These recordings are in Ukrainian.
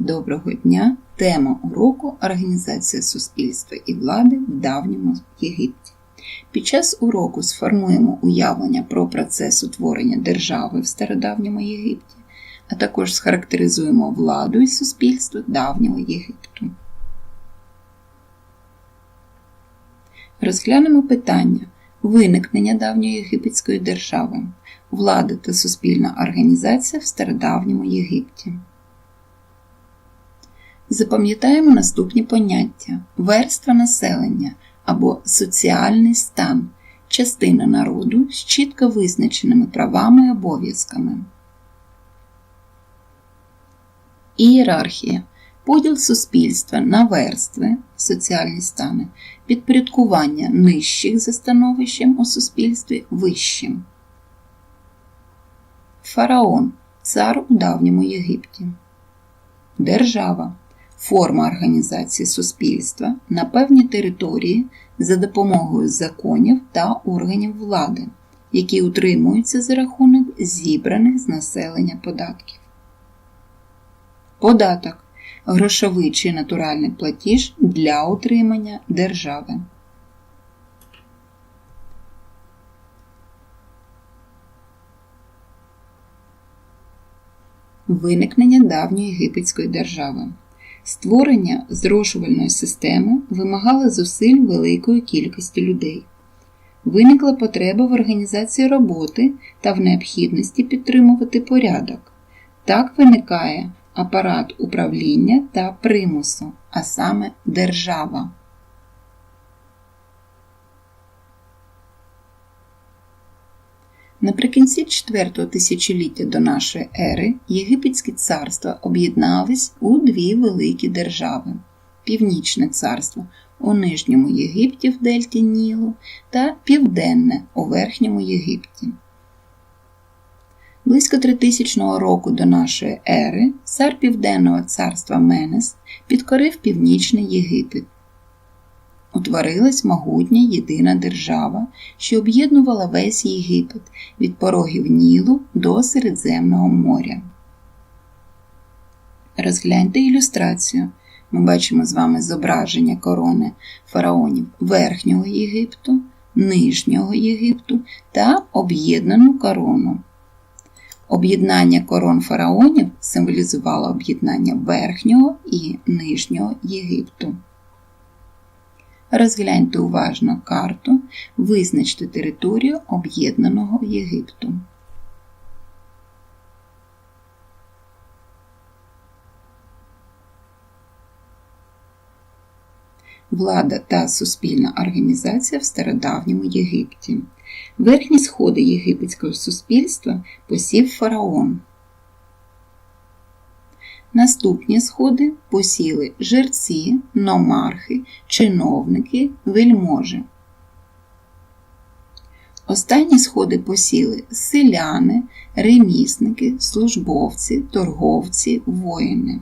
Доброго дня! Тема уроку Організація суспільства і влади в давньому Єгипті. Під час уроку сформуємо уявлення про процес утворення держави в стародавньому Єгипті, а також схарактеризуємо владу і суспільство давнього Єгипту. Розглянемо питання виникнення давньої єгипетської держави, влада та суспільна організація в стародавньому Єгипті. Запам'ятаємо наступні поняття: верства населення або соціальний стан, частина народу з чітко визначеними правами і обов'язками. Ієрархія поділ суспільства на верстви, соціальні стани, підпорядкування нижчих за становищем у суспільстві вищим. Фараон цар у давньому Єгипті. Держава форма організації суспільства на певній території за допомогою законів та органів влади, які утримуються за рахунок зібраних з населення податків. Податок грошовий чи натуральний платіж для утримання держави. Виникнення давньої єгипетської держави. Створення зрошувальної системи вимагало зусиль великої кількості людей. Виникла потреба в організації роботи та в необхідності підтримувати порядок. Так виникає апарат управління та примусу, а саме держава. Наприкінці IV тисячоліття до нашої ери Єгипетські царства об'єднались у дві великі держави Північне царство у Нижньому Єгипті в Дельті Нілу та Південне у Верхньому Єгипті. Близько 3000 року до нашої ери цар Південного царства Менес підкорив Північний Єгипет утворилась могутня єдина держава, що об'єднувала весь Єгипет від порогів Нілу до Середземного моря. Розгляньте ілюстрацію. Ми бачимо з вами зображення корони фараонів Верхнього Єгипту, Нижнього Єгипту та об'єднану корону. Об'єднання корон фараонів символізувало об'єднання Верхнього і Нижнього Єгипту. Розгляньте уважно карту, визначте територію Об'єднаного Єгипту. Влада та суспільна організація в стародавньому Єгипті. Верхні сходи єгипетського суспільства посів фараон. Наступні сходи посіли жерці, номархи, чиновники, вельможі. Останні сходи посіли селяни, ремісники, службовці, торговці, воїни.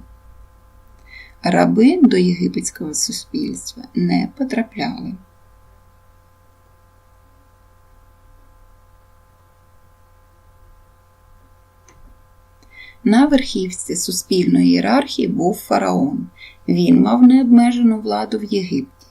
Раби до єгипетського суспільства не потрапляли. На верхівці суспільної ієрархії був фараон. Він мав необмежену владу в Єгипті.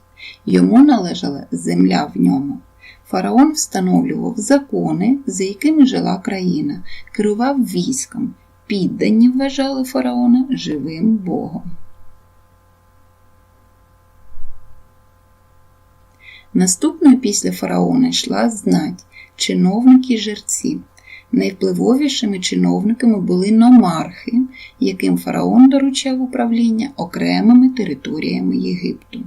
Йому належала земля в ньому. Фараон встановлював закони, за якими жила країна, керував військом. Піддані вважали фараона живим Богом. Наступною після фараона йшла знать, чиновники й жерці. Найвпливовішими чиновниками були номархи, яким фараон доручав управління окремими територіями Єгипту.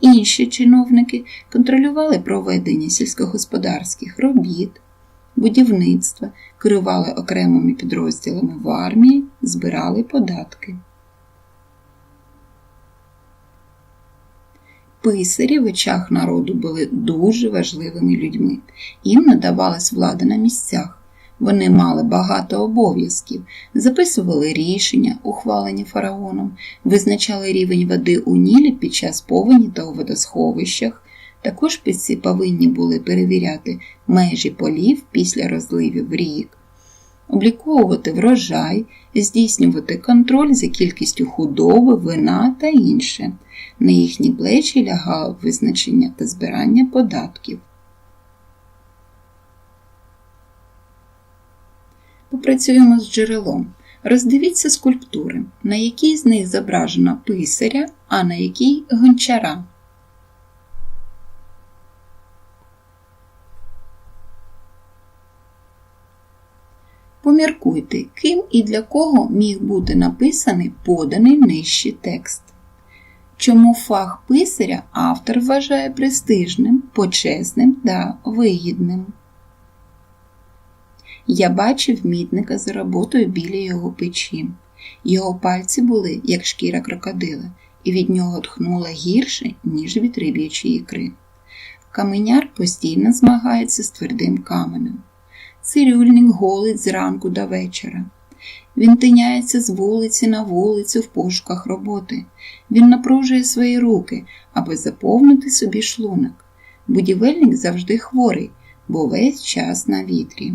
Інші чиновники контролювали проведення сільськогосподарських робіт, будівництва, керували окремими підрозділами в армії, збирали податки. Писарі в очах народу були дуже важливими людьми, їм надавалась влада на місцях. Вони мали багато обов'язків, записували рішення, ухвалені фараоном, визначали рівень води у Нілі під час повені та у водосховищах. Також писці повинні були перевіряти межі полів після розливів рік. обліковувати врожай, здійснювати контроль за кількістю худоби, вина та інше. На їхні плечі лягало визначення та збирання податків. Попрацюємо з джерелом. Роздивіться скульптури, на якій з них зображена писаря, а на якій гончара. Поміркуйте, ким і для кого міг бути написаний поданий нижчий текст. Чому фах писаря автор вважає престижним, почесним та вигідним. Я бачив мідника за роботою біля його печі. Його пальці були, як шкіра крокодила, і від нього тхнуло гірше, ніж від риб'ячої ікри. Каменяр постійно змагається з твердим каменем. Цирюльник голить зранку до вечора. Він тиняється з вулиці на вулицю в пошуках роботи. Він напружує свої руки, аби заповнити собі шлунок. Будівельник завжди хворий, бо весь час на вітрі.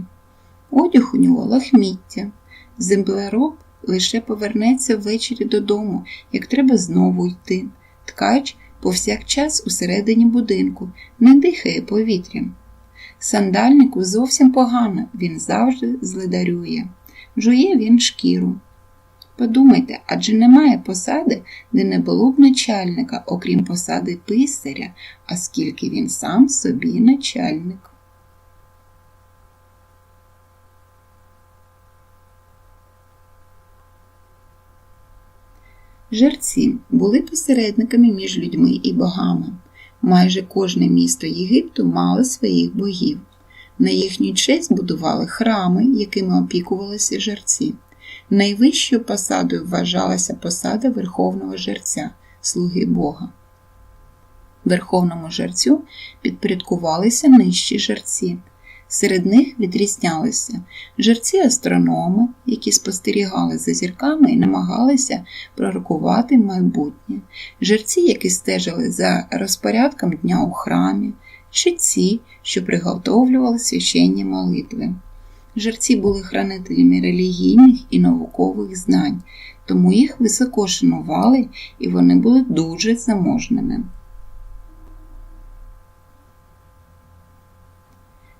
Одяг у нього лахміття. Землероб лише повернеться ввечері додому, як треба знову йти. Ткач повсякчас усередині будинку, не дихає повітрям. Сандальнику зовсім погано, він завжди зледарює. Жує він шкіру. Подумайте, адже немає посади, де не було б начальника, окрім посади писаря, а скільки він сам собі начальник. Жерці були посередниками між людьми і богами. Майже кожне місто Єгипту мало своїх богів. На їхню честь будували храми, якими опікувалися жерці. Найвищою посадою вважалася посада верховного жерця, слуги Бога. Верховному жерцю підпорядкувалися нижчі жерці. Серед них відрізнялися жерці астрономи, які спостерігали за зірками і намагалися пророкувати майбутнє, жерці, які стежили за розпорядком дня у храмі, читці, що приготовлювали священні молитви. Жерці були хранителями релігійних і наукових знань, тому їх високо шанували і вони були дуже заможними.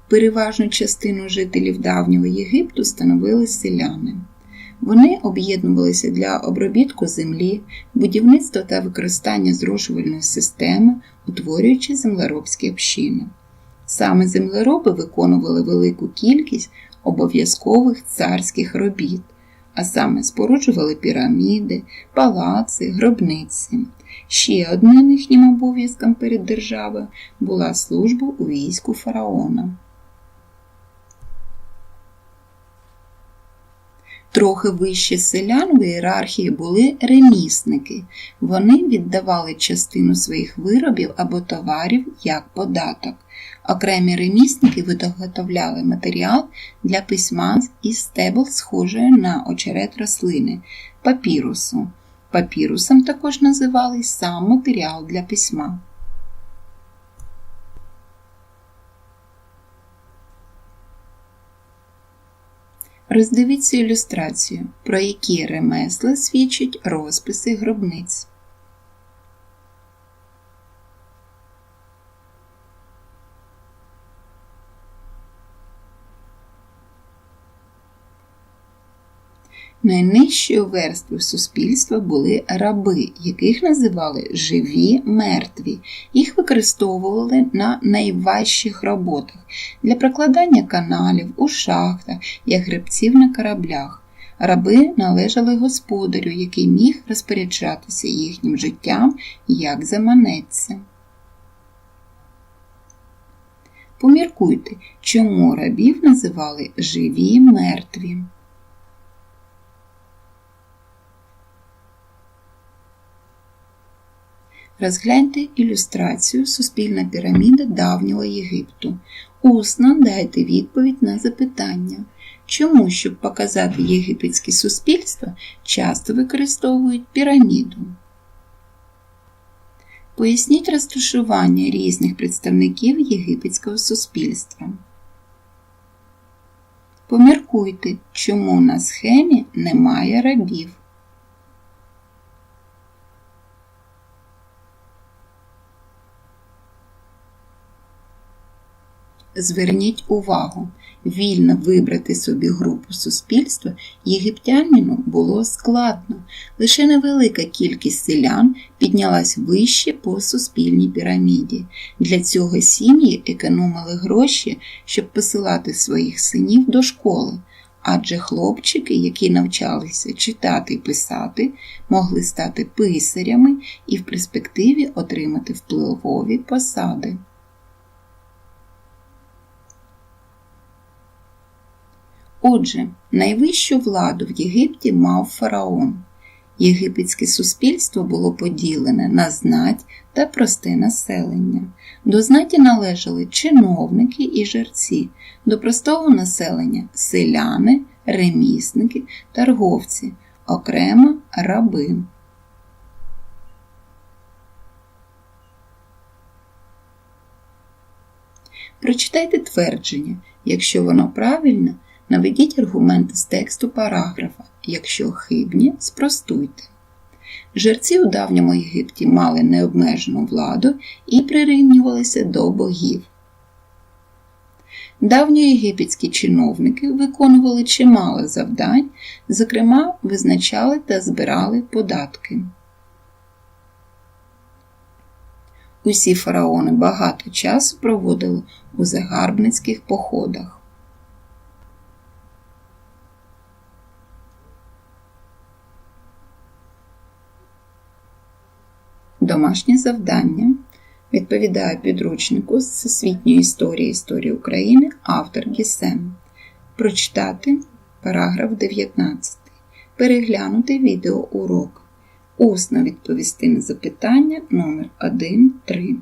Переважну частину жителів давнього Єгипту становили селяни. Вони об'єднувалися для обробітку землі, будівництва та використання зрошувальної системи, утворюючи землеробські общини. Саме землероби виконували велику кількість обов'язкових царських робіт, а саме споруджували піраміди, палаци, гробниці. Ще одним їхнім обов'язком перед державою була служба у війську фараона. Трохи вище селян в ієрархії були ремісники. Вони віддавали частину своїх виробів або товарів як податок. Окремі ремісники виготовляли матеріал для письма із стебл, схожої на очерет рослини папірусу. Папірусом також називали сам матеріал для письма. Роздивіться ілюстрацію, про які ремесла свідчать розписи гробниць. Найнижчою верствою суспільства були раби, яких називали живі мертві. Їх використовували на найважчих роботах для прокладання каналів у шахтах, як гребців на кораблях. Раби належали господарю, який міг розпоряджатися їхнім життям як заманеться. Поміркуйте, чому рабів називали живі мертві. Розгляньте ілюстрацію Суспільна піраміда давнього Єгипту. Усно дайте відповідь на запитання, чому, щоб показати єгипетське суспільство, часто використовують піраміду. Поясніть розташування різних представників єгипетського суспільства. Поміркуйте, чому на схемі немає рабів. Зверніть увагу, вільно вибрати собі групу суспільства єгиптянину було складно. Лише невелика кількість селян піднялась вище по суспільній піраміді. Для цього сім'ї економили гроші, щоб посилати своїх синів до школи. Адже хлопчики, які навчалися читати і писати, могли стати писарями і в перспективі отримати впливові посади. Отже, найвищу владу в Єгипті мав фараон. Єгипетське суспільство було поділене на знать та просте населення. До знаті належали чиновники і жерці, до простого населення селяни, ремісники, торговці, окремо раби. Прочитайте твердження, якщо воно правильне. Наведіть аргументи з тексту параграфа, якщо хибні, спростуйте. Жерці у давньому Єгипті мали необмежену владу і прирівнювалися до богів. Давньоєгипетські чиновники виконували чимало завдань, зокрема, визначали та збирали податки. Усі фараони багато часу проводили у загарбницьких походах. Домашнє завдання відповідає підручнику з всесвітньої історії історії України автор Гісем. Прочитати параграф 19. Переглянути відеоурок. Усно відповісти на запитання номер 1 3